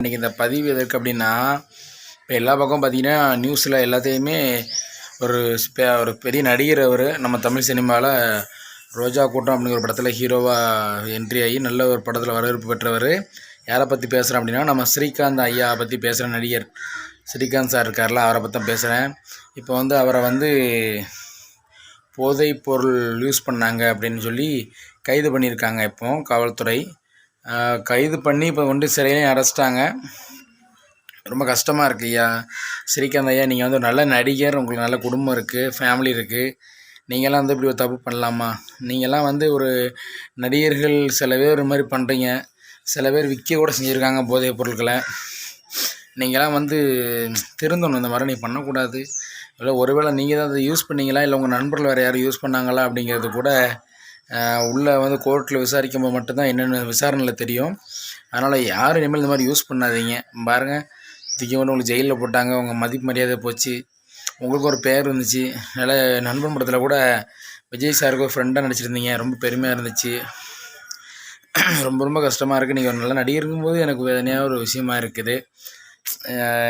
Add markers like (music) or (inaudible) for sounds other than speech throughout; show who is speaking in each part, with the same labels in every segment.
Speaker 1: இன்றைக்கி இந்த பதிவு எதற்கு அப்படின்னா இப்போ எல்லா பக்கம் பார்த்திங்கன்னா நியூஸில் எல்லாத்தையுமே ஒரு ஒரு பெரிய நடிகர் அவர் நம்ம தமிழ் சினிமாவில் ரோஜா கூட்டம் அப்படிங்கிற ஒரு படத்தில் ஹீரோவாக என்ட்ரி ஆகி நல்ல ஒரு படத்தில் வரவேற்பு பெற்றவர். யாரை பற்றி பேசுகிறேன் அப்படின்னா நம்ம ஸ்ரீகாந்த் ஐயா பற்றி பேசுகிற நடிகர் ஸ்ரீகாந்த் சார் இருக்கார்ல அவரை பற்றி தான் பேசுகிறேன் இப்போ வந்து அவரை வந்து போதைப் பொருள் யூஸ் பண்ணாங்க அப்படின்னு சொல்லி கைது பண்ணியிருக்காங்க இப்போ காவல்துறை. கைது பண்ணி இப்போ கொண்டு சிறையிலையும் அடைச்சிட்டாங்க. ரொம்ப கஷ்டமாக இருக்கு ஐயா. ஸ்ரீகாந்த் ஐயா நீங்கள் வந்து நல்ல நடிகர் உங்களுக்கு நல்ல குடும்பம் இருக்குது ஃபேமிலி இருக்குது நீங்கள்லாம் வந்து இப்படி ஒரு தப்பு பண்ணலாமா? நீங்கள்லாம் வந்து ஒரு நடிகர்கள் சில பேர் ஒரு மாதிரி பண்ணுறீங்க சில பேர் விற்க கூட செஞ்சுருக்காங்க போதைப் பொருட்களை. நீங்களாம் வந்து திருந்தணும் இந்த மாதிரி நீ பண்ணக்கூடாது. இல்லை ஒருவேளை நீங்கள் தான் அதை யூஸ் பண்ணீங்களா? இல்லை உங்கள் நண்பர்கள் வேறு யாரும் யூஸ் பண்ணாங்களா? அப்படிங்கிறது கூட உள்ளே வந்து கோர்ட்டில் விசாரிக்கும் போது மட்டும்தான் என்னென்ன விசாரணையில் தெரியும். அதனால் யாரும் இனிமேல் இந்த மாதிரி யூஸ் பண்ணாதீங்க. பாருங்கள் இதுக்கு வந்து உங்களுக்கு ஜெயிலில் போட்டாங்க உங்கள் மதிப்பு மரியாதை போச்சு. உங்களுக்கு ஒரு பேர் இருந்துச்சு. நல்ல நண்பன் படத்தில் கூட விஜய் சாருக்கு ஒரு ஃப்ரெண்டாக நடிச்சிருந்தீங்க. ரொம்ப பெருமையாக இருந்துச்சு. (clears throat) ரொம்ப ரொம்ப கஷ்டமாக இருக்குது நீங்கள் ஒரு நல்ல நடிகருக்கும் இருக்கும்போது எனக்கு வேதனையாக ஒரு விஷயமா இருக்குது.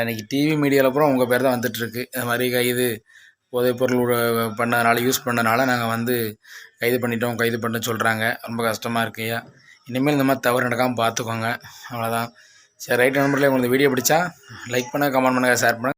Speaker 1: இன்றைக்கி டிவி மீடியாவில் அப்புறம் உங்கள் பேர் தான் வந்துட்டுருக்கு இந்த மாதிரி இது போதைப்பொருள் பொருள் பண்ணதுனால யூஸ் பண்ணனால நாங்கள் வந்து கைது பண்ணிட்டோம். கைது பண்ணிட்டோம் சொல்கிறாங்க ரொம்ப கஷ்டமாக இருக்கு ஐயா. இனிமேல் இந்த மாதிரி தவறு நடக்காமல் பார்த்துக்கோங்க அவ்வளோதான் சரி ரைட் நம்பரில் உங்களுக்கு வீடியோ பிடிச்சா லைக் பண்ணுங்கள் கமெண்ட் பண்ணுங்கள் ஷேர் பண்ணுங்கள்